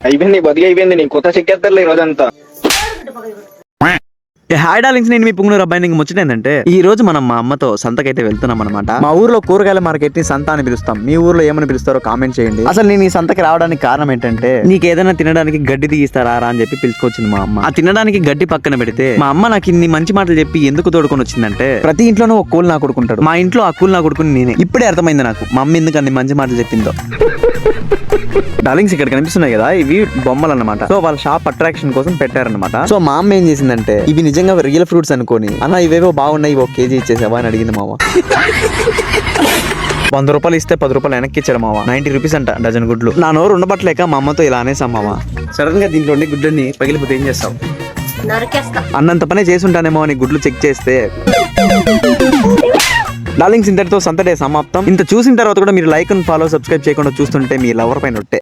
అయిపోయింది బతికి అయిపోయింది నీ కొత్త చెక్కేస్తారులే ఈ రోజంతా. ఏ హాయ్ డార్లింగ్స్ నేను మీ పుంగునూరు అబ్బాయి నీకు ముచ్చటేందంటే ఈ రోజు మనం మా అమ్మతో సంతకైతే వెళ్తున్నాం అనమాట మా ఊర్లో కూరగాయల మార్కెట్ని సంత అని పిలుస్తాం. మీ ఊర్లో ఏమని పిలుస్తారో కామెంట్ చేయండి. అసలు నేను ఈ సంతకి రావడానికి కారణం ఏంటంటే నీకు ఏదైనా తినడానికి గడ్డి తీయిస్తారా రా అని చెప్పి పిలుచుకొచ్చింది మా అమ్మ. ఆ తినడానికి గడ్డి పక్కన పెడితే మా అమ్మ నాకు ఇన్ని మంచి మాటలు చెప్పి ఎందుకు తోడుకొని వచ్చిందంటే ప్రతి ఇంట్లోనూ ఒక కూల్ నా కొడుకుంటాడు. మా ఇంట్లో ఆ కూల్ నా కొడుకుని నేనే. ఇప్పుడే అర్థమైంది నాకు మా అమ్మ ఎందుకు అన్ని మంచి మాటలు చెప్పిందో. డార్లింగ్స్ ఇక్కడ కనిపిస్తున్నాయి కదా ఇవి బొమ్మలు అన్నమాట. సో వాళ్ళ షాప్ అట్రాక్షన్ కోసం పెట్టారన్నమాట. సో మా అమ్మ ఏం చేసిందంటే ఇవి నిజంగా రియల్ ఫ్రూట్స్ అనుకొని అన్న ఇవేవో బాగున్నాయి ఒక కేజీ ఇచ్చేసావా అని అడిగింది మావ వంద రూపాయలు ఇస్తే పది రూపాయలు వెనక్కి ఇచ్చాడు మావ నైన్టీ రూపీస్ అంట డజన్ గుడ్లు. నా నోరు ఉండబట్టలేక మా అమ్మతో ఇలా అనేసాం మావ సడన్గా దీంట్లో ఉండి గుడ్లని పగిలిపోతే ఏం నరికేస్తా. అన్నంత పనే చేసి ఉంటానేమో అని గుడ్లు చెక్ చేస్తే డార్లింగ్స్ ఇంతటితో సంతడే సమాప్తం. ఇంత చూసిన తర్వాత కూడా మీరు లైక్ అండ్ ఫాలో సబ్స్క్రైబ్ చేయకుండా చూస్తుంటే మీ లవర్ పైన ఉంటే